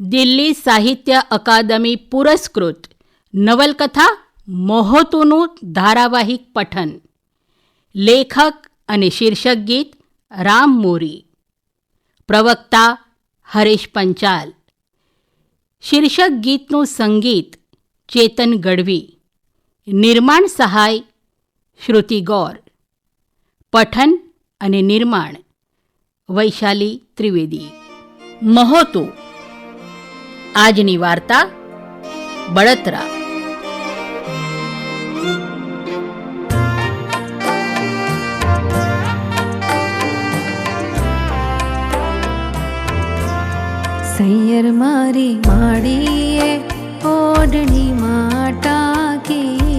દિલ્હી સાહિત્ય અકાદમી પુરસ્કૃત. નવલકથા મોહતુનું ધારાવાહિક પઠન. લેખક અને શીર્ષક ગીત રામ મોરી. પ્રવક્તા હરેશ પંચાલ. શીર્ષક ગીતનું સંગીત ચેતન ગઢવી. નિર્માણ સહાય શ્રુતિ ગૌર. પઠન અને નિર્માણ વૈશાલી ત્રિવેદી. મહોતું આજની વાર્તા બળતરા. સૈયર મારી માડીએ ઓઢણી માટાકી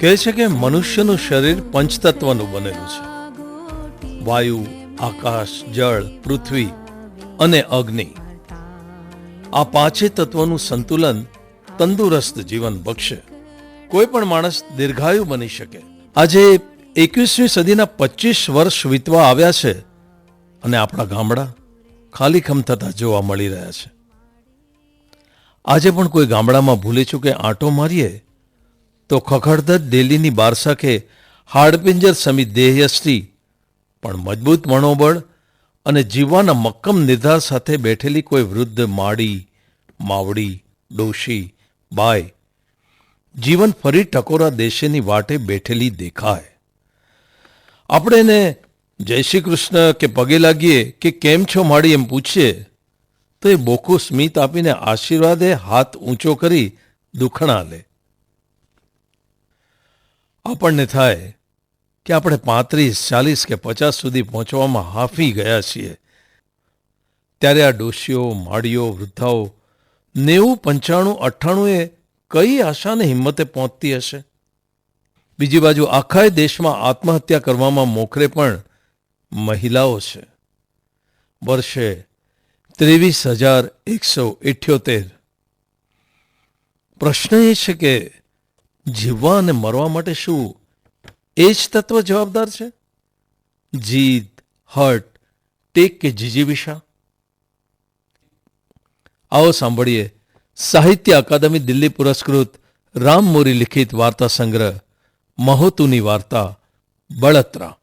કહે છે કે મનુષ્યનું શરીર પંચતત્વનું બનેલું છે. વાયુ, આકાશ, જળ, પૃથ્વી અને અગ્નિ. આ પાંચે તત્વોનું સંતુલન તંદુરસ્ત જીવન બક્ષે. કોઈ પણ માણસ દીર્ઘાયુ બની શકે. આજે એકવીસમી સદીના પચીસ વર્ષ વીતવા આવ્યા છે અને આપણા ગામડા ખાલીખમ થતા જોવા મળી રહ્યા છે. આજે પણ કોઈ ગામડામાં ભૂલે ચૂકે આંટો મારીએ તો ખખડધજ ડેલીની બારસાખે હાડપિંજર સમી દેહયશ્રી પણ મજબૂત મનોબળ અને જીવવાના મક્કમ નિર્ધાર સાથે બેઠેલી કોઈ વૃદ્ધ માડી, માવડી, ડોશી બાય જીવન ફરી ટકોરા દેશેની વાટે બેઠેલી દેખાય. આપણે એને જય શ્રી કૃષ્ણ કે પગે લાગીએ કે કેમ છો માડી એમ પૂછીએ, તો એ બોખું સ્મિત આપીને આશીર્વાદે હાથ ઊંચો કરી દુખણા લે. આપણને થાય કે આપણે પાંત્રીસ, ચાલીસ કે પચાસ સુધી પહોંચવામાં હાફી ગયા છીએ. ત્યારે આ ડોશીઓ માળીઓ વૃદ્ધાઓ, નેવું, પંચાણું, અઠ્ઠાણું એ કઈ આશાને હિંમતે પહોંચતી હશે? બીજી બાજુ, આખાય દેશમાં આત્મહત્યા કરવામાં મોખરે પણ મહિલાઓ છે. વર્ષે ત્રેવીસ હજાર એકસો ઇઠ્યોતેર. પ્રશ્ન એ છે કે જીવવા અને મરવા માટે શું? એ જ તત્વ જવાબદાર છે? જીદ, હર્ટ, ટેક કે જીજીવિષા આવો સાંભળીએ. સાહિત્ય અકાદમી દિલ્હી પુરસ્કૃત રામ મોરી લિખિત વાર્તા સંગ્રહ, મહોતુની વાર્તા, બળતરા.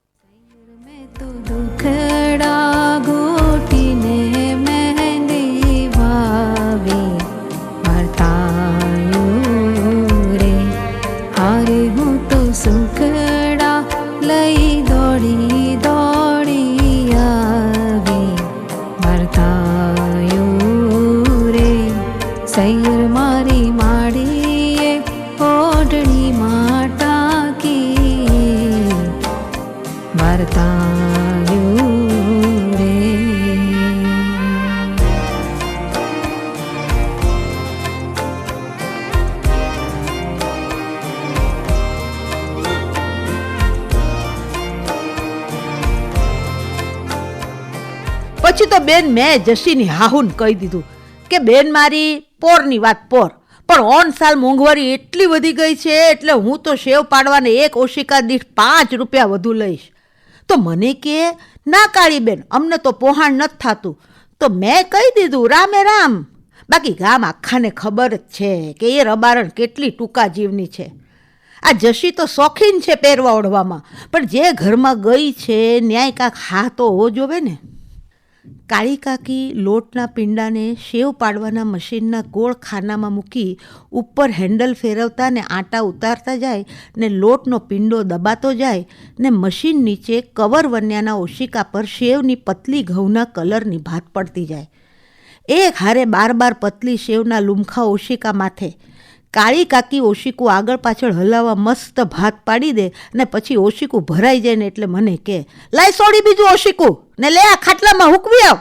પછી તો બેન મેં જશીની હાહુન કહી દીધું કે, બેન મારી, પોરની વાત પોર. પણ ઓન સાલ મોંઘવારી એટલી વધી ગઈ છે એટલે હું તો શેવ પાડવાને એક ઓશિકા દીઠ પાંચ રૂપિયા વધુ લઈશ. તો મને કે, ના કાળી બેન, અમને તો પોહાણ નથી થતું. તો મેં કહી દીધું, રામે રામ. બાકી ગામ આખાને ખબર જ છે કે એ રબારણ કેટલી ટૂંકા જીવની છે. આ જશી તો શોખીન છે પહેરવા ઓઢવામાં, પણ જે ઘરમાં ગઈ છે, ન્યાય કાંક હા તો હોવો જોવે ને કાળી કાકી લોટના પિંડાને શેવ પાડવાના મશીનના ગોળ ખાનામાં મૂકી ઉપર હેન્ડલ ફેરવતા ને આટા ઉતારતા જાય ને લોટનો પિંડો દબાતો જાય ને મશીન નીચે કવર વન્યાના ઓશિકા પર શેવની પતલી ઘઉંના કલરની ભાત પડતી જાય. એક હારે બાર બાર પતલી શેવના લુમખા ઓશિકા માથે કાળી કાકી ઓશિકું આગળ પાછળ હલાવવા મસ્ત ભાત પાડી દે ને પછી ઓશિકું ભરાઈ જાય ને એટલે મને કે, લાય સોડી બીજું ઓશિકું ને લે આ ખાટલામાં હુકવી આવ.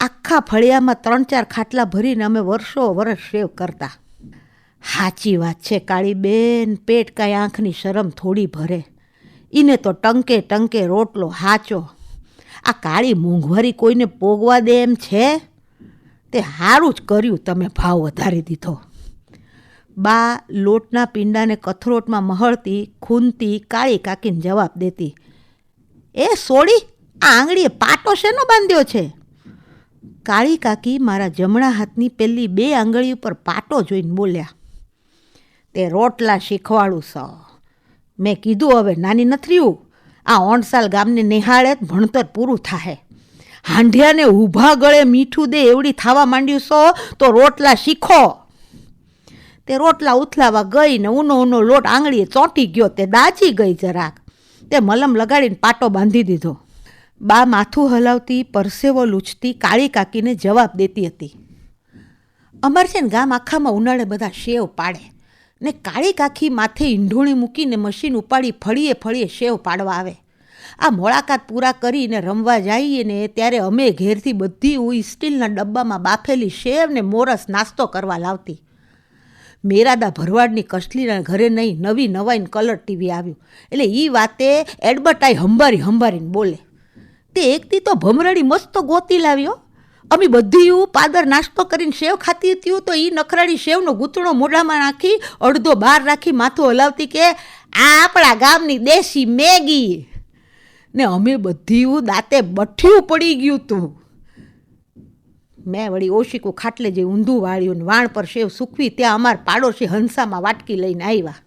આખા ફળિયામાં ત્રણ ચાર ખાટલા ભરીને અમે વર્ષો વર્ષ સેવ કરતા. સાચી વાત છે, કાળી બેન, પેટ કાંઈ આંખની શરમ થોડી ભરે. એને તો ટંકે ટંકે રોટલો હાચો. આ કાળી મોંઘવારી કોઈને પોગવા દે એમ છે? તે સારું જ કર્યું તમે ભાવ વધારી દીધો. બા લોટના પિંડાને કથરોટમાં મહળતી ખૂનતી કાળી કાકીને જવાબ દેતી. એ સોડી આ આંગળીએ પાટો શેનો બાંધ્યો છે? કાળી કાકી મારા જમણા હાથની પેલી બે આંગળી ઉપર પાટો જોઈને બોલ્યા, તે રોટલા શીખવાડું સ. મેં કીધું હવે નાની નથી રહ્યું આ ઓણસાલ ગામને નિહાળે ભણતર પૂરું થાય હાંઢિયાને ઊભા ગળે મીઠું દે એવડી થવા માંડ્યું સો, તો રોટલા શીખો. તે રોટલા ઉથલાવા ગઈ ને ઊનો ઊનો લોટ આંગળીએ ચોંટી ગયો તે દાજી ગઈ જરાક. તે મલમ લગાડીને પાટો બાંધી દીધો. બા માથું હલાવતી, પરસેવો લૂછતી, કાળી કાકીને જવાબ દેતી હતી. અમર છે ને ગામ આખામાં ઉનાળે બધા શેવ પાડે ને કાળી કાખી માથે ઈંઢોણી મૂકીને મશીન ઉપાડી ફળીએ ફળીએ શેવ પાડવા આવે. આ મોળાકાત પૂરા કરીને રમવા જઈએ ને ત્યારે અમે ઘેરથી બધી હું સ્ટીલના ડબ્બામાં બાફેલી શેવ ને મોરસ નાસ્તો કરવા લાવતી. મેરાદા ભરવાડની કસલીના ઘરે નહીં નવી નવાઈન કલર ટીવી આવ્યું. એટલે એ વાતે એડબર્ટાઈ હંભારી હંભારીને બોલે. તે એકથી તો ભમરડી મસ્ત ગોતી લાવ્યો અમે બધી પાદર નાસ્તો કરીને સેવ ખાતી હતી તો એ નખરાડી સેવનો ગૂંથણો મોઢામાં નાખી અડધો બહાર રાખી માથું હલાવતી કે આ આપણા ગામની દેશી મેગી. ને અમે બધી દાંતે બઠ્યું પડી ગયું તું. મેં વળી ઓશિકું ખાટલે જે ઊંધું વાળ્યું ને વાણ પર સેવ સૂકવી, ત્યાં અમાર પાડોશી હંસામાં વાટકી લઈને આવ્યા.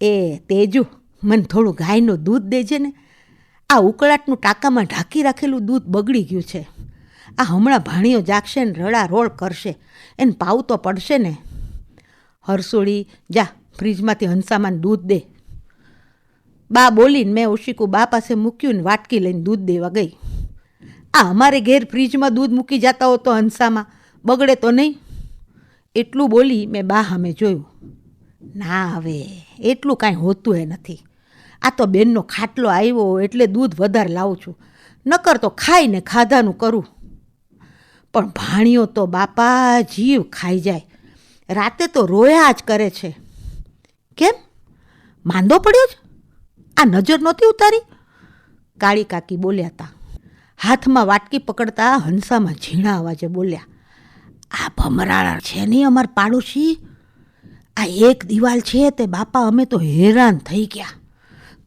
એ તેજુ, મને થોડું ગાયનું દૂધ દેજે ને. આ ઉકળાટનું ટાંકામાં ઢાંકી રાખેલું દૂધ બગડી ગયું છે. આ હમણાં ભાણીઓ જાગશે ને રડા રોળ કરશે, એને પાવ તો પડશે ને. હરસોડી જા, ફ્રીજમાંથી હંસામાં દૂધ દે. બા બોલીને મેં ઓશિકું બા પાસે મૂક્યું ને વાટકી લઈને દૂધ દેવા ગઈ. આ અમારે ઘેર ફ્રીજમાં દૂધ મૂકી જતા હો તો હંસામાં. બગડે તો નહીં. એટલું બોલી મેં બા સામે જોયું. ના હવે, એટલું કાંઈ હોતું એ નથી. આ તો બેનનો ખાટલો આવ્યો એટલે દૂધ વધારે લાવું છું. નકર તો ખાઈને ખાધાનું કરું. પણ ભાણિયો તો બાપા જીવ ખાઈ જાય. રાતે તો રોયા જ કરે છે. કેમ? માંદો પડ્યો જ? આ નજર નહોતી ઉતારી? કાળી કાકી બોલ્યા હતા. હાથમાં વાટકી પકડતા હંસામાં ઝીણા અવાજે બોલ્યા, આ ભમરાળા છે નહીં અમાર પાડોશી? આ એક દિવાલ છે તે બાપા અમે તો હેરાન થઈ ગયા.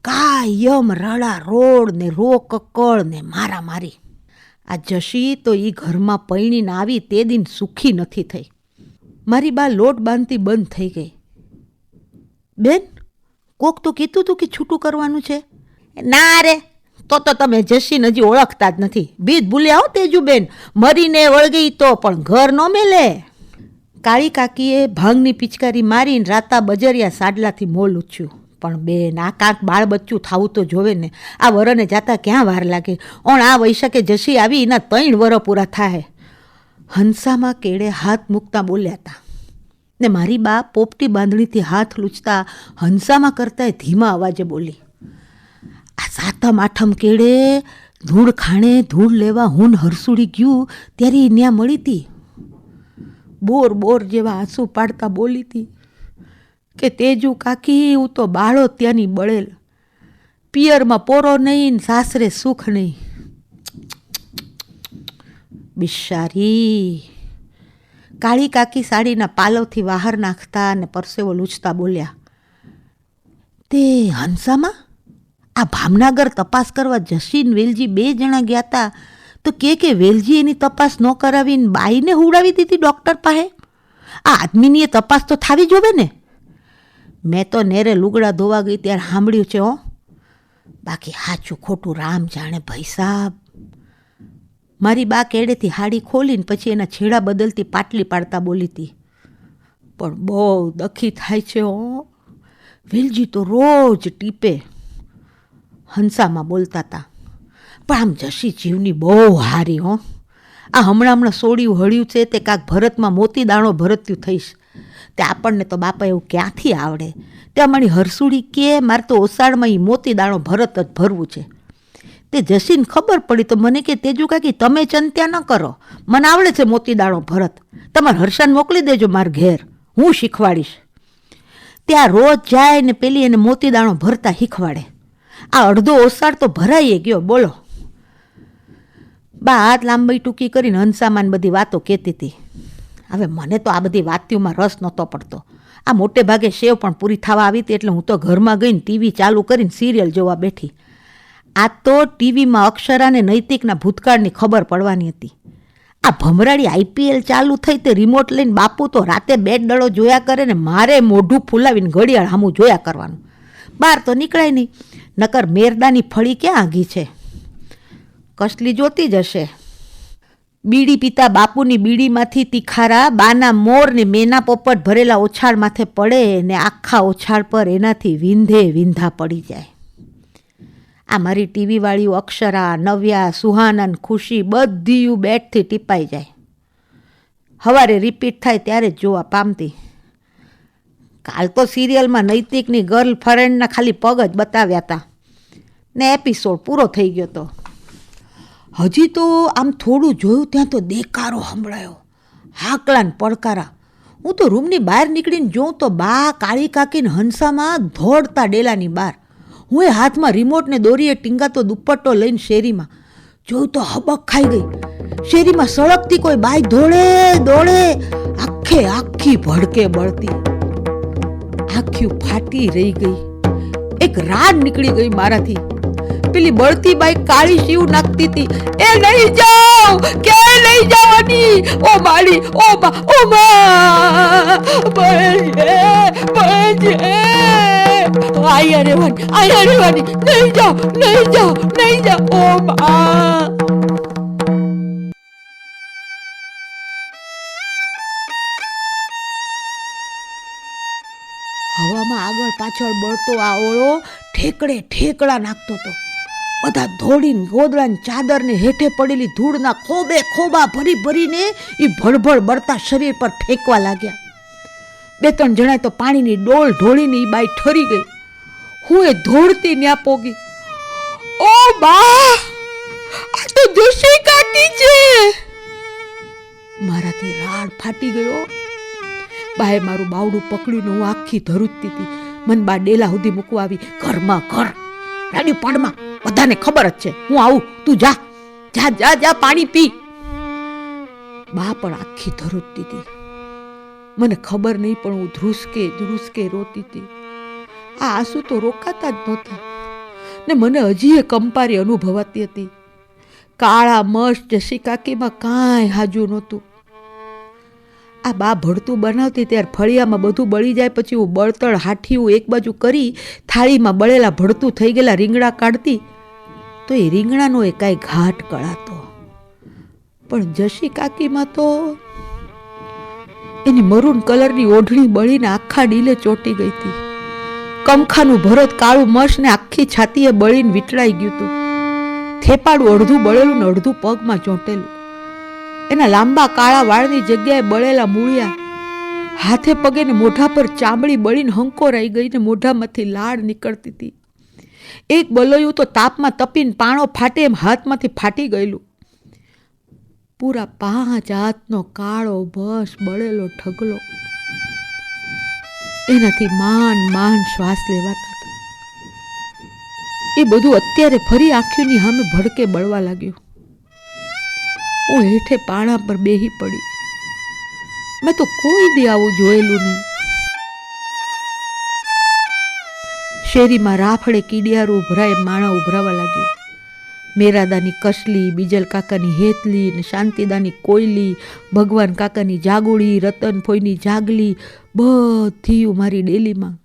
કાયમ રડા રોડ ને રો કકળ ને મારા મારી આ જશી તો એ ઘરમાં પૈણીને આવી તે દિન સુખી નથી થઈ. મારી બા લોટ બાંધતી બંધ થઈ ગઈ. બેન, કોક તો કીધું તું કે છૂટું કરવાનું છે? ના રે તો તો તમે જશીને હજી ઓળખતા જ નથી. બીજ ભૂલ્યા હો તેજુબેન. મરીને વળગી તો પણ ઘર ન મેલે. કાળી કાકીએ ભાંગની પિચકારી મારીને રાતા બજરિયા સાડલાથી મોલ ઉછ્યું. પણ બેન, આ કાંક બાળ બચ્ચું થાવું તો જોવે ને. આ વરને જાતા ક્યાં વાર લાગે? ઓણ આ વૈશાખે જશી આવી, એના ત્રણ વર પૂરા થાય હંસામાં કેળે હાથ મૂકતા બોલ્યા હતા ને મારી બા પોપટી બાંધણીથી હાથ લૂછતા હંસામાં કરતાંય ધીમા અવાજે બોલી આ સાતમ, આઠમ કેળે ધૂળ ખાણે ધૂળ લેવા હું હરસુડી ગયું, ત્યારે એ ન્યા મળી હતી બોર બોર જેવા આંસુ પાડતા બોલી હતી કે તેજુ કાકી હું તો બાળો ત્યાંની બળેલ. પિયરમાં પોરો નહીં સાસરે સુખ નહીં. બિશારી. કાળી કાકી સાડીના પાલવથી બહાર નાખતા અને પરસેવો લૂછતા બોલ્યા, તે હંસામાં? આ ભામનગર તપાસ કરવા જસીન વેલજી બે જણા ગયા હતા તો કે કે વેલજી એની તપાસ ન કરાવીને બાઈને હુડાવી દીધી ડૉક્ટર પાસે? આ આદમીની એ તપાસ તો થાવી જોવે ને? મેં તો નેરે લુગડા ધોવા ગઈ ત્યારે સાંભળ્યું છે, હો. બાકી સાચું ખોટું રામ જાણે ભાઈ સાહેબ મારી બા કેડેથી હાડી ખોલીને પછી એના છેડા બદલતી પાટલી પાડતા બોલી હતી પણ બહુ દખી થાય છે, હો. વેલજી તો રોજ ટીપે. હંસામાં બોલતા હતા પણ આમ જશી જીવની બહુ હારી, હો. આ હમણાં હમણાં સોડિયું હળ્યું છે તે કાંક ભરતમાં મોતી દાણો ભરત્યું થઈશ. તે આપણને તો બાપા એવું ક્યાંથી આવડે? તે અમારી હરસુડી કે મારે તો ઓસાડમાં એ મોતી દાણો ભરત જ ભરવું છે. તે જસીને ખબર પડી તો મને કે, તેજુ કાકી, તમે ચંત્યા ન કરો. મને આવડે છે મોતી દાણો ભરત. તમારે હર્ષાને મોકલી દેજો માર ઘેર. હું શીખવાડીશ. ત્યાં રોજ જાય ને પેલી એને મોતી દાણો ભરતા શીખવાડે. આ અડધો ઓસાડ તો ભરાઈએ ગયો, બોલો. બા હાથ લાંબી ટૂંકી કરીને હંસામાન બધી વાતો કહેતી હતી. હવે મને તો આ બધી વાતીઓમાં રસ નહોતો પડતો. આ મોટે ભાગે સેવ પણ પૂરી થવા આવી હતી એટલે હું તો ઘરમાં ગઈને ટીવી ચાલુ કરીને સિરિયલ જોવા બેઠી. આ તો ટીવીમાં અક્ષરાને નૈતિકના ભૂતકાળની ખબર પડવાની હતી. આ ભમરાડી આઈપીએલ ચાલુ થઈ તે રિમોટ લઈને બાપુ તો રાતે બે દડો જોયા કરે ને મારે મોઢું ફૂલાવીને ઘડિયાળ હામું જોયા કરવાનું. બહાર તો નીકળાય નહીં. નકર મેરદાની ફળી ક્યાં આઘી છે? કસલી જોતી જ હશે. બીડી પીતા બાપુની બીડીમાંથી તીખારા, બાના મોર ને મેના પોપટ ભરેલા ઓછાળ માથે પડે ને આખા ઓછાળ પર એનાથી વિંધે વિંધા પડી જાય. આ મારી ટીવીવાળીઓ અક્ષરા, નવ્યા, સુહાનન, ખુશી બધી બેટથી ટીપાઈ જાય. હવારે રિપીટ થાય ત્યારે જોવા પામતી. કાલ તો સિરિયલમાં નૈતિકની ગર્લ ફ્રેન્ડના ખાલી પગ જ બતાવ્યા હતા ને એપિસોડ પૂરો થઈ ગયો તો. હજી તો આમ થોડું જોયું ત્યાં તો દેકારો સંભળાયો. હાકલાન પડકારા. હું તો રૂમની બહાર નીકળીને જોઉં તો બા, કાળી કાકીને હંસામાં ધોડતા ડેલાની બહાર. હું એ હાથમાં રિમોટને દોરીએ ટીંગાતો દુપટ્ટો લઈને શેરીમાં. જોયું તો હબક ખાઈ ગઈ. શેરીમાં સળગતી કોઈ બાઈ ધોળે દોડે, આખે આખી ભડકે બળતી. આખ્યું ફાટી રહી ગઈ. એક રાડ નીકળી ગઈ મારાથી. પેલી બળતી બાઈ કાળી શિવ નાખતી હતી. એ નહીં જાઓ કે નહીં જવાની? ઓ માળી, ઓ બા ઓ મા બળજે બળજે આયા રેવાની આયા રેવાની નહીં જાઓ નહીં જાઓ નહીં જાઓ ઓ મા. પાછળ બળતો આ ઓળો ઠેકડે ઠેકડા નાખતો હતો. બધા ધોળીને ગોદડાની ચાદરને હેઠે પડેલી ધૂળના ખોબે ખોબા ભરી ભરીને એ ભળભળ બળતા શરીર પર ફેંકવા લાગ્યા. બે ત્રણ જણાએ તો પાણીની ડોલ ઢોળીને એ બાઈ ઠરી ગઈ. હું એ ધોળતી ન્યા પોગી. ઓ બા! આ તો જોશી કાકી છે! મારાથી રાડ ફાટી ગયો. બાએ મારું બાવડું પકડીને હું આખી ધરુજતી હતી. મન બા ડેલા સુધી મૂકવા આવી. ઘરમાં ઘર. રાડી પાડમાં બધાને ખબર જ છે. હું આવું. તું જા. જા જા જા, પાણી પી. બા પણ આખી ધરુજતી હતી મને ખબર નહીં પણ હું ધ્રુસકે ધ્રુસકે રોતી હતી. આ આંસુ તો રોકાતા જ નહોતા. ને મને હજી એ કંપારી અનુભવાતી હતી. કાળા મસ્ત જસી કાકીમાં કાંઈ હાજુ નહોતું. આ બા ભળતું બનાવતી ત્યારે ફળિયામાં બધું બળી જાય, પછી હું બળતળ હાઠીયું એક બાજુ કરી થાળીમાં બળેલા ભળતું થઈ ગયેલા રીંગણા કાઢતી, તો એ રીંગણાનો એ કાંઈ ઘાટ કળાતો. પણ જશી કાકીમાં તો એની મરૂન કલરની ઓઢણી બળીને આખા ડીલે ચોંટી ગઈ હતી. કમખાનું ભરત કાળું મશ ને આખી છાતીએ બળીને વીટળાઈ ગયું હતું. થેપાડું અડધું બળેલું ને અડધું પગમાં ચોંટેલું. એના લાંબા કાળા વાળની જગ્યાએ બળેલા મૂળિયા. હાથે પગે મોઢા પર ચામડી બળીને હંકોરાઈ ગઈ ને મોઢામાંથી લાળ નીકળતી હતી. એક બલોયું તો તાપમાં તપીને પાણો ફાટે એમ હાથમાંથી ફાટી ગયેલું. પૂરા પાંચ હાથનો કાળો બસ બળેલો ઠગલો. એનાથી માન માન શ્વાસ લેવાતા એ બધું અત્યારે ફરી આંખીઓની સામે ભડકે બળવા લાગ્યું. હું હેઠે પાણા પર બેહી પડી. મેં તો કોઈ દી આવું જોયેલું નહીં. શેરીમાં રાફડે કીડિયારું ઉભરાય માણા ઉભરાવા લાગ્યું. મેરાદાની કસલી, બીજલ કાકાની હેતલી ને શાંતિદાની કોયલી, ભગવાન કાકાની જાગુડી, રતન ફોઈની જાગલી, બધી મારી ડેલીમાં.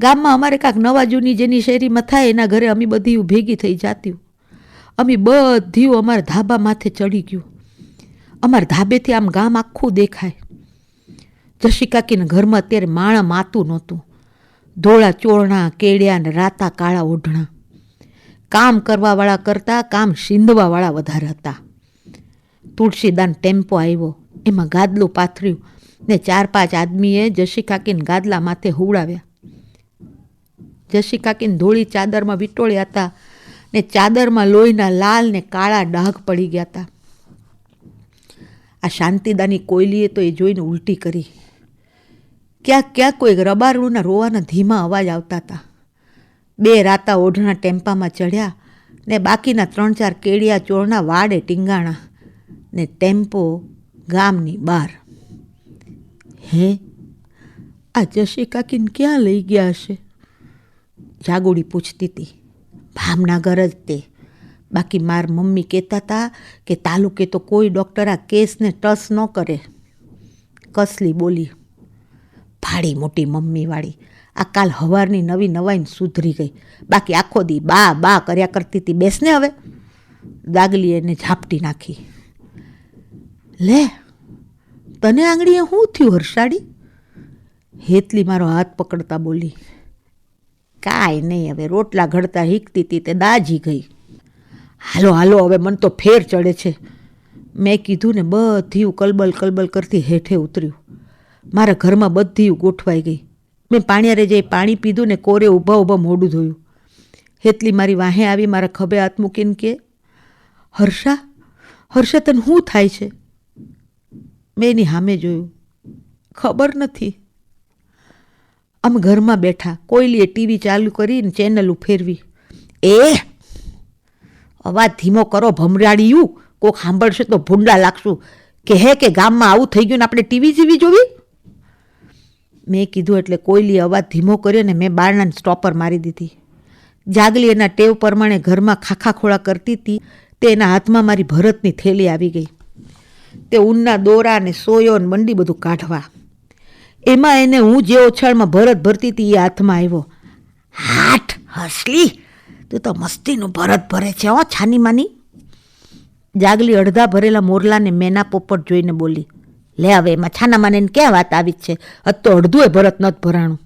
ગામમાં અમારે કાંક નવા જૂની જેની શેરીમાં થાય એના ઘરે અમે બધી ભેગી થઈ જાતી અમે બધીઓ અમારા ધાબા માથે ચડી ગયું. અમારા ધાબેથી આમ ગામ આખું દેખાય. જશી કાકીના ઘરમાં અત્યારે માણા માતું નહોતું. ધોળા ચોરણા, કેળિયા ને રાતા કાળા ઓઢણા. કામ કરવાવાળા કરતાં, કામ શીંદવાવાળા વધારે હતા. તુલસીદાન ટેમ્પો આવ્યો. એમાં ગાદલું પાથર્યું ને ચાર પાંચ આદમીએ જશી કાકીને ગાદલા માથે હુવડાવ્યા. જશી કાકીને ધોળી ચાદરમાં વિટોળ્યા હતા. ને ચાદરમાં લોહીના લાલ ને કાળા ડાઘ પડી ગયા હતા આ શાંતિદાની કોયલીએ તો એ જોઈને ઉલટી કરી. ક્યાંક ક્યાંક કોઈ રબારડુના રોવાના ધીમા અવાજ આવતા હતા બે રાતા ઓઢણા ટેમ્પામાં ચડ્યા ને બાકીના ત્રણ ચાર કેડિયા ચોળના વાડે ટીંગાણા ને ટેમ્પો ગામની બહાર. હે? આ જશી કાકીને ક્યાં લઈ ગયા હશે? જાગુડી પૂછતી હતી ભાવનગર જ તે. બાકી માર મમ્મી કહેતા હતા કે તાલુકે તો કોઈ ડૉક્ટર આ કેસને ટસ ન કરે. કસલી બોલી. ભાડી મોટી મમ્મીવાળી. આ કાલ હવારની નવી નવાઈને સુધરી ગઈ. બાકી આખો દી બા બા કર્યા કરતી હતી બેસને હવે. દાગલી એને ઝાપટી નાખી. લે, તને આંગળીએ શું થયું હર્ષાડી હેતલી મારો હાથ પકડતા બોલી. કાંઈ નહીં. હવે રોટલા ઘડતા હીકતી હતી તે દાજી ગઈ. હાલો હાલો, હવે મન તો ફેર ચડે છે. મેં કીધું ને બધીયું કલબલ કલબલ કરતી હેઠે ઉતર્યું. મારા ઘરમાં બધીયું ગોઠવાઈ ગઈ. મેં પાણીયારે જઈ પાણી પીધું ને કોરે ઊભા ઊભા મોઢું ધોયું. હેતલી મારી વાહે આવી મારા ખભે હાથ મૂકીને કે, હર્ષા હર્ષા, તને શું થાય છે? મેં એની સામે જોયું. ખબર નથી. અમે ઘરમાં બેઠા કોઈલીએ ટીવી ચાલુ કરીને ચેનલ ફેરવી એ, અવાજ ધીમો કરો ભમરાડિયું, કોક સાંભળશે તો ભૂંડા લાગશું. કે હે કે ગામમાં આવું થઈ ગયું ને આપણે ટીવી જીવી જોવી? મેં કીધું એટલે કોઈલીએ અવાજ ધીમો કર્યો ને મેં બારણાને સ્ટોપર મારી દીધી. જાગલી એના ટેવ પ્રમાણે ઘરમાં ખાખા ખોળા કરતી હતી, તે એના હાથમાં મારી ભરતની થેલી આવી ગઈ. તે ઊનના દોરા ને સોયો ને મંડી બધું કાઢવા. એમાં એને હું જે ઓછાળમાં ભરત ભરતી હતી એ હાથમાં આવ્યો. હાઠ હસલી. તું તો મસ્તીનું ભરત ભરે છે, હો છાની માની જાગલી અડધા ભરેલા મોરલાને મેના પોપટ જોઈને બોલી, લે હવે એમાં છાના માને ક્યાં વાત આવી જ છે? હદ તો અડધું એ ભરત નથી ભરાણું.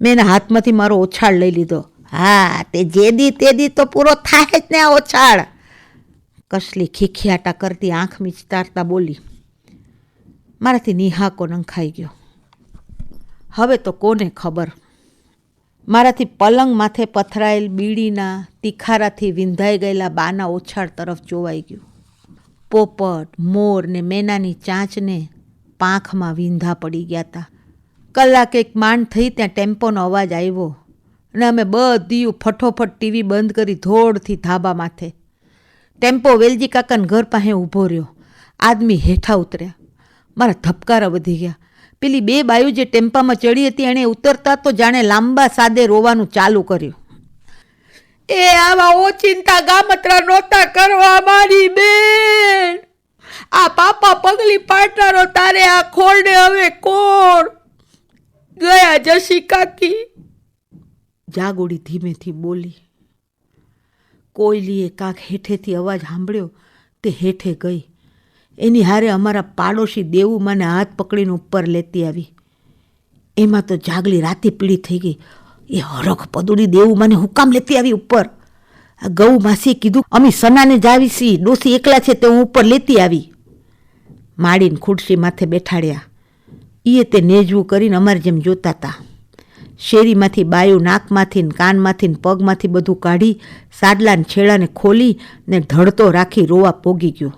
મેં એના હાથમાંથી મારો ઓછાળ લઈ લીધો. હા, તે જે દી તે દી તો પૂરો થાય જ ને આ ઓછાળ. કસલી ખીખિયાટા કરતી આંખ મીચતારતા બોલી મારાથી નિહાકો નંખાઈ ગયો. હવે તો કોને ખબર? મારાથી પલંગ માથે પથરાયેલ બીડીના તિખારાથી વિંધાઈ ગયેલા બાના ઓછાળ તરફ જોવાઈ ગયું. પોપટ, મોર ને મેનાની ચાંચને પાંખમાં વિંધા પડી ગયા હતા કલાક એક માંડ થઈ ત્યાં ટેમ્પોનો અવાજ આવ્યો અને અમે બધીયું ફટોફટ ટીવી બંધ કરી ધોળથી ધાબા માથે. ટેમ્પો વેલજી કાકાને ઘર પાસે ઊભો રહ્યો. આદમી હેઠા ઉતર્યા. મારા ધબકારા વધી ગયા. પેલી બે બાયુ જે ટેમ્પામાં ચડી હતી એણે ઉતરતા તો જાણે લાંબા સાદે રોવાનું ચાલુ કર્યું. એ આવા ઓચિંતા ગામત્રા નહોતા કરવા મારી બેન. આ પાપા પગલી પાટનારો તારે આ ખોરડે હવે કોણ? ગયા જશી કાકી જાગોડી ધીમેથી બોલી કોયલીએ કાંક હેઠેથી અવાજ સાંભળ્યો તે હેઠે ગઈ. એની હારે અમારા પાડોશી દેવું મને હાથ પકડીને ઉપર લેતી આવી. એમાં તો જાગલી રાતે પીળી થઈ ગઈ. એ હરખ પદુડી દેવું મને હુકામ લેતી આવી ઉપર. આ ગૌ માસીએ કીધું, અમે સનાને જાવી સી ડોસી એકલા છે તે હું ઉપર લેતી આવી. માડીને ખુરશી માથે બેઠાડ્યા. એ તે નેજવું કરીને અમારે જેમ જોતા હતા શેરીમાંથી બાયું નાકમાંથી કાનમાંથી પગમાંથી બધું કાઢી, સાડલાને છેડાને ખોલી ને ધડતો રાખી રોવા પોગી ગયો.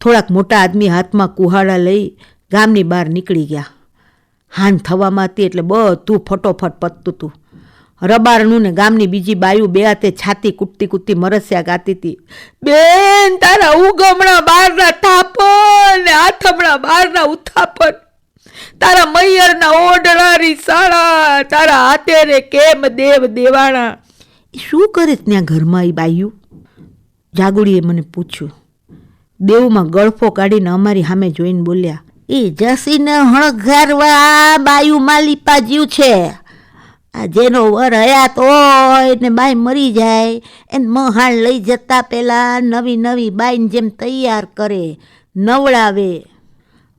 થોડાક મોટા આદમી હાથમાં કુહાડા લઈ ગામની બહાર નીકળી ગયા. હાન થવામાં હતી એટલે બધું ફટોફટ પતતું હતું. રબારનું ને ગામની બીજી બાયું બે હાથે છાતી કૂટતી કૂટતી મરસ્યા ગાતી હતી. બેન, તારા ઉગમણા બારના થાપણ ને આથમણા બારના ઉથાપણ. તારા મૈયરના ઓઢણારી સાળા, તારા હાથે રે કેમ દેવ દેવાણા. શું કરે ત્યાં ઘરમાં એ બાયું? જાગુડીએ મને પૂછ્યું. દેવમાં ગળફો કાઢીને અમારી સામે જોઈને બોલ્યા, એ જસીને હણગારવા બાયુ માલિપા જીવ છે. આ જેનો વર હયાત હોય ને બાઈ મરી જાય, એને મહાણ લઈ જતા પહેલાં નવી નવી બાઈને જેમ તૈયાર કરે, નવડાવે.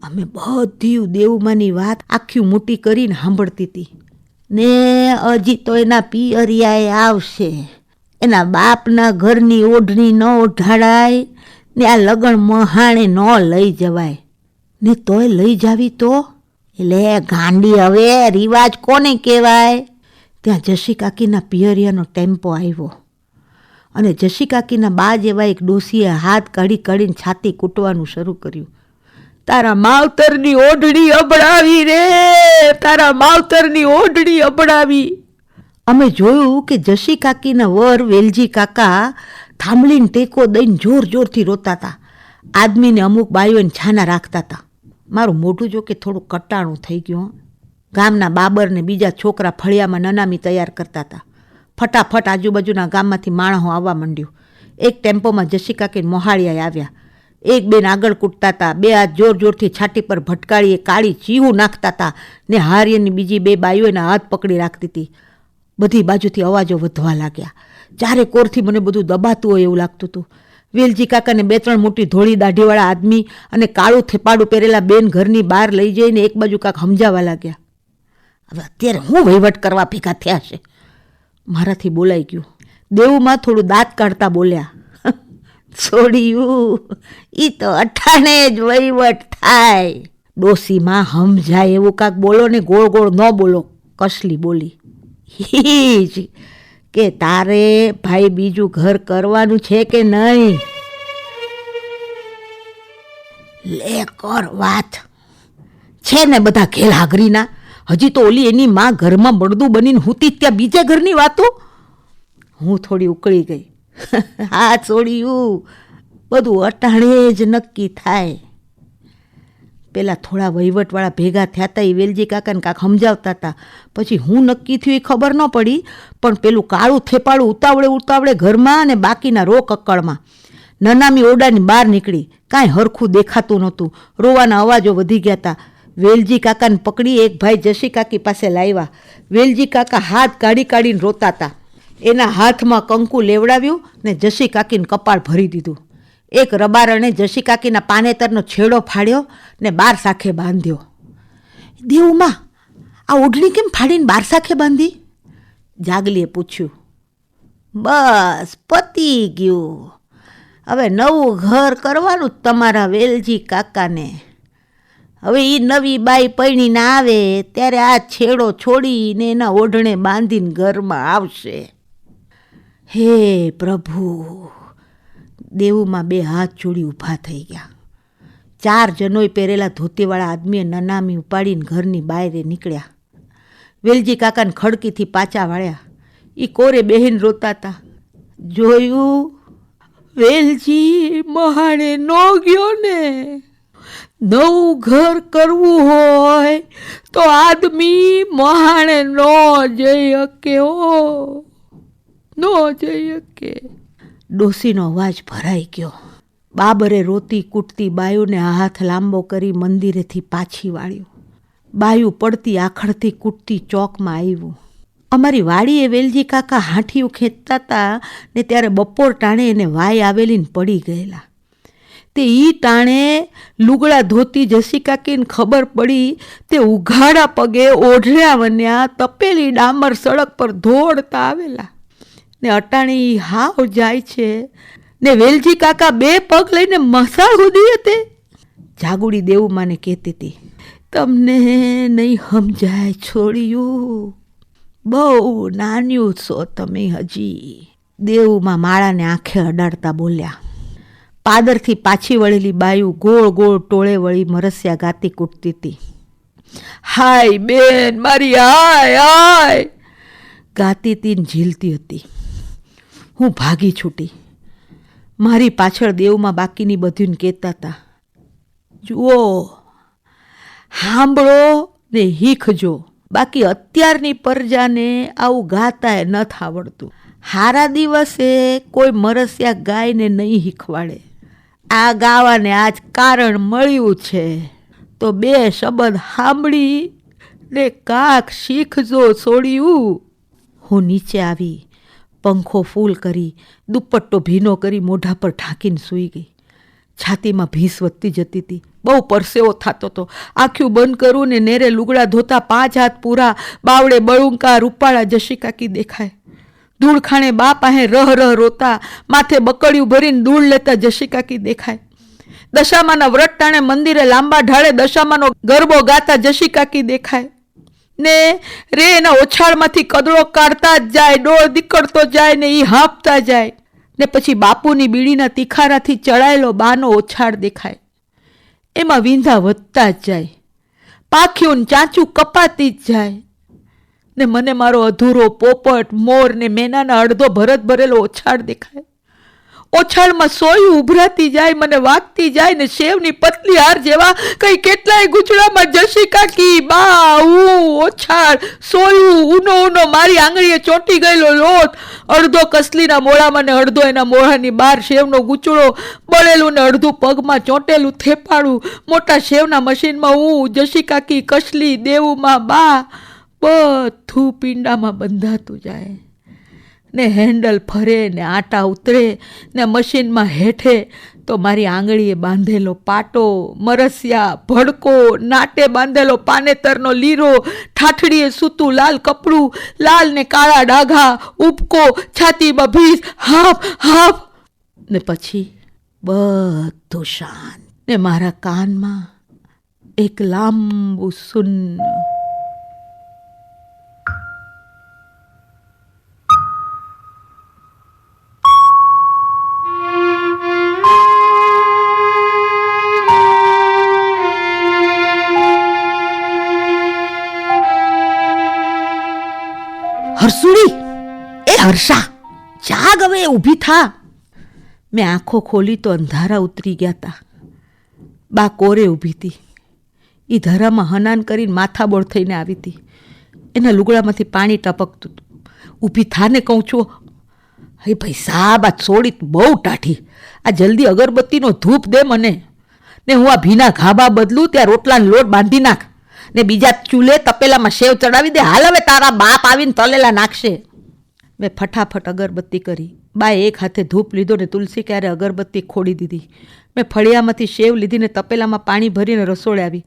અમે બધી દેવમાંની વાત આખી મોટી કરીને સાંભળતી હતી. ને હજી તો એના પિયરિયાએ આવશે. એના બાપના ઘરની ઓઢણી ન ઓઢાડાય. ને આ લગણ મહાણે ન લઈ જવાય. ને તોય લઈ જાવી તો? એટલે ગાંડી હવે રિવાજ કોને કહેવાય? ત્યાં જશી કાકીના પિયરિયાનો ટેમ્પો આવ્યો. અને જશી કાકીના બા જેવા એક ડોસીએ હાથ કાઢી કાઢીને છાતી કૂટવાનું શરૂ કર્યું. તારા માવતરની ઓઢણી અબડાવી રે! તારા માવતરની ઓઢણી અબડાવી. અમે જોયું કે જશી કાકીના વર વેલજી કાકા થાંભલીને ટેકો દઈને જોર જોરથી રોતા હતા આદમીને અમુક બાયોને છાના રાખતા હતા મારું મોઢું જો કે થોડું કટાણું થઈ ગયું ગામના બાબરને બીજા છોકરા ફળિયામાં નનામી તૈયાર કરતા હતા ફટાફટ આજુબાજુના ગામમાંથી માણસો આવવા માંડ્યું. એક ટેમ્પોમાં જશી કાકીને મોહાળિયા આવ્યા. એક બેન આગળ કૂટતા હતા બે હાથ જોર જોરથી છાતી પર ભટકાળીએ કાળી ચીવું નાખતા હતા ને હારીની બીજી બે બાઈઓ હાથ પકડી રાખતી હતી. બધી બાજુથી અવાજો વધવા લાગ્યા. ચારે કોરથી મને બધું દબાતું હોય એવું લાગતું હતું. વેલજી કાકાને બે ત્રણ મોટી ધોળી દાઢીવાળા આદમી અને કાળું થેપાડું પહેરેલા બેન ઘરની બહાર લઈ જઈને એક બાજુ કાક સમજાવવા લાગ્યા. હવે અત્યારે હું વહીવટ કરવા ભેગા થયા છે. મારાથી બોલાઈ ગયું. દેવુમાં થોડું દાંત કાઢતા બોલ્યા છોડ્યું, ઈ તો અઠાણે જ વહીવટ થાય. ડોસીમાં સમજાય એવું કાંક બોલો ને ગોળ ગોળ ન બોલો, કસલી બોલી. ઈ જ કે તારે ભાઈ બીજું ઘર કરવાનું છે કે નહીં? લે, કર વાત. છે ને બધા ઘેલ હાગરીના હજી તો ઓલી એની માં ઘરમાં બળદું બનીને હુતી ત્યાં બીજા ઘરની વાતો? હું થોડી ઉકળી ગઈ. હા, છોડ્યું. બધું અટાણે જ નક્કી થાય. પેલા થોડા વહીવટવાળા ભેગા થયા હતા એ વેલજી કાકાને કાંક સમજાવતા હતા પછી હું નક્કી થયું એ ખબર ન પડી, પણ પેલું કાળું થેપાળું ઉતાવળે ઉતાવળે ઘરમાં અને બાકીના રો કક્કળમાં નનામી ઓરડાની બહાર નીકળી. કાંઈ હરખું દેખાતું નહોતું. રોવાના અવાજો વધી ગયા હતા વેલજી કાકાને પકડી એક ભાઈ જશી કાકી પાસે લાવ્યા વેલજી કાકા હાથ કાઢી કાઢીને રોતા હતા એના હાથમાં કંકુ લેવડાવ્યું ને જશી કાકીને કપાળ ભરી દીધું. એક રબારણે જશી કાકીના પાનેતરનો છેડો ફાડ્યો ને બાર સાખે બાંધ્યો. દેવમાં, આ ઓઢણી કેમ ફાડીને બાર સાખે બાંધી? જાગલીએ પૂછ્યું. બસ, પતી ગયું. હવે નવું ઘર કરવાનું તમારા વેલજી કાકાને. હવે એ નવી બાઈ પૈણીને આવે, ત્યારે આ છેડો છોડીને એના ઓઢણે બાંધીને ઘરમાં આવશે. હે પ્રભુ દેવુમાં બે હાથ જોડી ઊભા થઈ ગયા. ચાર જનોય પહેરેલા ધોતીવાળા આદમીએ નનામી ઉપાડીને ઘરની બાયરે નીકળ્યા. વેલજી કાકાને ખડકીથી પાછા વાળ્યા. એ કોરે બહેન રોતા હતા જોયું? વેલજી, મહાણે નો ગયો ને. નવું ઘર કરવું હોય તો આદમી મહાણે ન જઈ શકે હો. ન જઈ શકે ડોસીનો અવાજ ભરાઈ ગયો. બાબરે રોતી કૂટતી બાયુને હાથ લાંબો કરી મંદિરેથી પાછી વાળ્યું. બાયુ પડતી આખડથી કૂટતી ચોકમાં આવ્યું અમારી વાડીએ વેલજી કાકા હાંઠિયું ખેંચતા હતા ને ત્યારે બપોર ટાણે એને વાય આવેલીને પડી ગયેલા. તે ઈ ટાણે લુગડા ધોતી જસી કાકીને ખબર પડી તે ઉઘાડા પગે ઓઢળ્યા વન્યા તપેલી ડામર સડક પર ધોળતા આવેલા. ને અટાણી હાવ જાય છે. ને વેલજી કાકા બે પગ લઈને મસાળ કૂદી હતી. જાગુડી દેવુમાને કહેતી હતી. તમને નહીં સમજાય છોડ્યું. બહુ નાન્યું છો તમે હજી. દેવુમાં માળાને આંખે અડાડતા બોલ્યા. પાદરથી પાછી વળેલી બાયું ગોળ ગોળ ટોળે વળી મરસિયા ગાતી કૂટતી હતી. હાય બેન, મારી, હાય હાય. ગાતી તીન ઝીલતી હતી. હું ભાગી છૂટી. મારી પાછળ દેવમાં બાકીની બધીને કહેતા હતા, જુઓ સાંભળો ને હીખજો. બાકી અત્યારની પ્રજાને આવું ગાતાય નથી આવડતું હારા દિવસે કોઈ મરસિયા ગાયને નહીં શીખવાડે આ ગાવાને આજ કારણ મળ્યું છે. તો બે શબ્દ સાંભળી ને કાક શીખજો છોડ્યું હું નીચે આવી પંખો ફૂલ કરી, દુપટ્ટો ભીનો કરી મોઢા પર ઢાંકીને સૂઈ ગઈ. છાતીમાં ભીંસ વધતી જતી હતી. બહુ પરસેવો થતો હતો આંખ્યું બંધ કરું ને નેરે લુગડા ધોતા પાંચ હાથ પૂરા બાવડે બળુંકા, રૂપાળા જશી કાકી દેખાય. ધૂળ ખાણે બા પાસે રહ રહ રોતા, માથે બકડિયું ભરીને ધૂળ લેતા જશી કાકી દેખાય. દશામાના વ્રત ટાણે મંદિરે લાંબા ઢાળે દશામાનો ગરબો ગાતા જશી કાકી દેખાય. ને રે એના ઓછાળમાંથી કદળો કાઢતા જ જાય, ડોળ દીકળતો જાય ને એ હાંપતા જાય. ને પછી બાપુની બીડીના તિખારાથી ચડાયેલો બાનો ઓછાળ દેખાય. એમાં વિંધા વધતા જ જાય. પાખ્યું ચાંચું કપાતી જ જાય. ને મને મારો અધૂરો પોપટ, મોર ને મેનાના અડધો ભરત ભરેલો ઓછાળ દેખાય. ઓછાળમાં સોયું ઉભરાતી જાય, મને વાગતી જાય ને શેવની પતલી હાર જેવા કઈ કેટલાય ગુચડામાં જશી કાકી બા હું ઓછાળ, સોયું ઉનો ઉનો મારી આંગળીએ ચોંટી ગયેલો લોટ. અડધો કસલીના મોળામાં ને અડધો એના મોઢાની બહાર શેવનો ગુચડો બળેલું ને અડધું પગમાં ચોંટેલું થેપાડું મોટા શેવના મશીનમાં હું જશી કાકી કસલી દેવુમાં બા, બધું પિંડામાં બંધાતું જાય. ને હેન્ડલ ફરે ને આટા ઉતરે ને મશીનમાં હેઠે તો મારી આંગળીએ બાંધેલો પાટો, મરસિયા, ભડકો, નાટે બાંધેલો પાનેતરનો લીરો, ઠાઠડીએ સૂતું લાલ કપડું, લાલ ને કાળા ડાઘા, ઉપકો, છાતીમાં ભીસ, હાફ હાફ. ને પછી બધું શાંત. ને મારા કાનમાં એક લાંબુ શૂન્ય હર્ષા જાગ હવે, ઊભી થા. મેં આંખો ખોલી તો અંધારા ઉતરી ગયા હતા બા કોરે ઊભી હતી એ ધરામાં હનાન કરીને માથાબોળ થઈને આવી હતી એના લુગડામાંથી પાણી ટપકતું હતું ઊભી થાને કહું છું, હે ભાઈ સાબ, આ છોડી બહુ ટાઢી. આ જલ્દી અગરબત્તીનો ધૂપ દે મને. ને હું આ ભીના ઘાબા બદલું, ત્યાં રોટલાનો લોટ બાંધી નાખ. ને બીજા ચૂલે તપેલામાં સેવ ચડાવી દે. હાલ હવે તારા બાપ આવીને તલેલા નાખશે. મેં ફટાફટ અગરબત્તી કરી. બાએ એક હાથે ધૂપ લીધો ને તુલસી ક્યારે અગરબત્તી ખોડી દીધી. મેં ફળિયામાંથી સેવ લીધીને તપેલામાં પાણી ભરીને રસોડે આવી.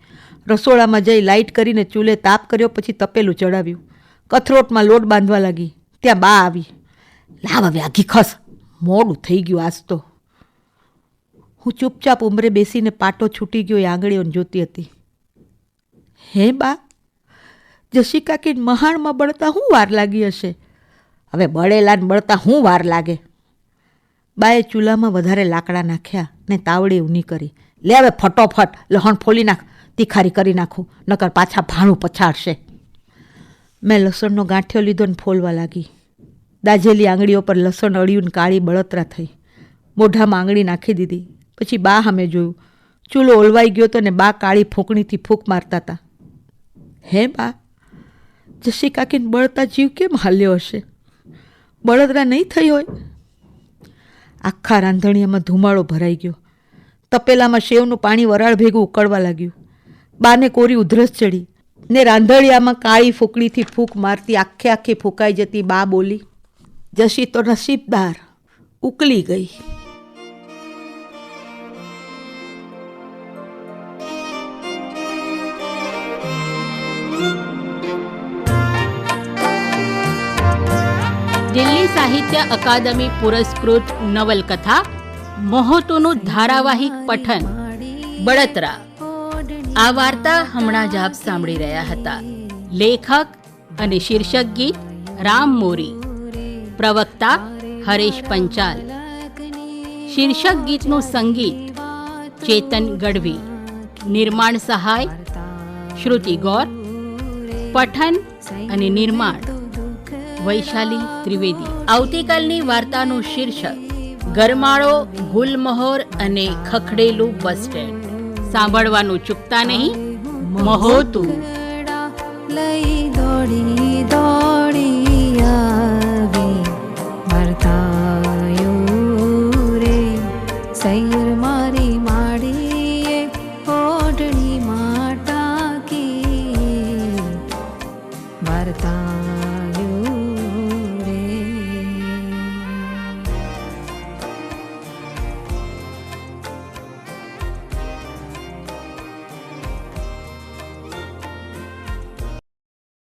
રસોડામાં જઈ લાઇટ કરીને ચૂલે તાપ કર્યો, પછી તપેલું ચડાવ્યું. કથરોટમાં લોટ બાંધવા લાગી. ત્યાં બા આવી. લાવ હવે આઘી ખસ. મોડું થઈ ગયું આજ તો. હું ચૂપચાપ ઉંમરે બેસીને પાટો છૂટી ગયો, એ આંગળીઓને જોતી હતી. હે બા જશી કાકી મહાણમાં બળતા હું વાર લાગી હશે? હવે બળેલા ને બળતા હું વાર લાગે? બાએ ચૂલામાં વધારે લાકડા નાખ્યા ને તાવડી ઊની કરી. લે હવે ફટોફટ, લહણ ફોલી નાખ, તીખારી કરી નાખું, નકર પાછા ભાણું પછાડશે. મેં લસણનો ગાંઠિયો લીધો ને ફોલવા લાગી. દાજેલી આંગળીઓ પર લસણ અળ્યું ને કાળી બળતરા થઈ. મોઢામાં આંગળી નાખી દીધી. પછી બા સામે જોયું. ચૂલો ઓલવાઈ ગયો તો ને બા કાળી ફૂંકણીથી ફૂંક મારતા હતા હે બા, જશી કાકીને બળતા જીવ કેમ હાલ્યો હશે? બળતરા નહીં થઈ હોય? આખા રાંધણિયામાં ધુમાડો ભરાઈ ગયો. તપેલામાં શેવનું પાણી વરાળ ભેગું ઉકળવા લાગ્યું. બાને કોરી ઉધરસ ચડી. ને રાંધણિયામાં કાળી ફૂકડીથી ફૂંક મારતી આખે આખી ફૂંકાઈ જતી બા બોલી, જશી તો નસીબદાર, ઉકલી ગઈ. દિલ્હી સાહિત્ય અકાદમી પુરસ્કૃત નવલકથા, મહોતોનું ધારાવાહિક પઠન, બળતરા. આ વાર્તા હમણાં જ આપ સાંભળી રહ્યા હતા. લેખક અને શીર્ષક ગીત રામ મોરી. પ્રવક્તા હરેશ પંચાલ. શીર્ષક ગીતનું સંગીત ચેતન ગઢવી. નિર્માણ સહાય, શ્રુતિ ગૌર. પઠન અને નિર્માણ વૈશાલી ત્રિવેદી. આવતીકાલની વાર્તાનું શીર્ષક, ગરમાળો, ગુલમહોર અને ખખડેલું બસ સ્ટેન્ડ. સાંભળવાનું ચૂકતા નહીં. મહોતું. લઈ દોડી.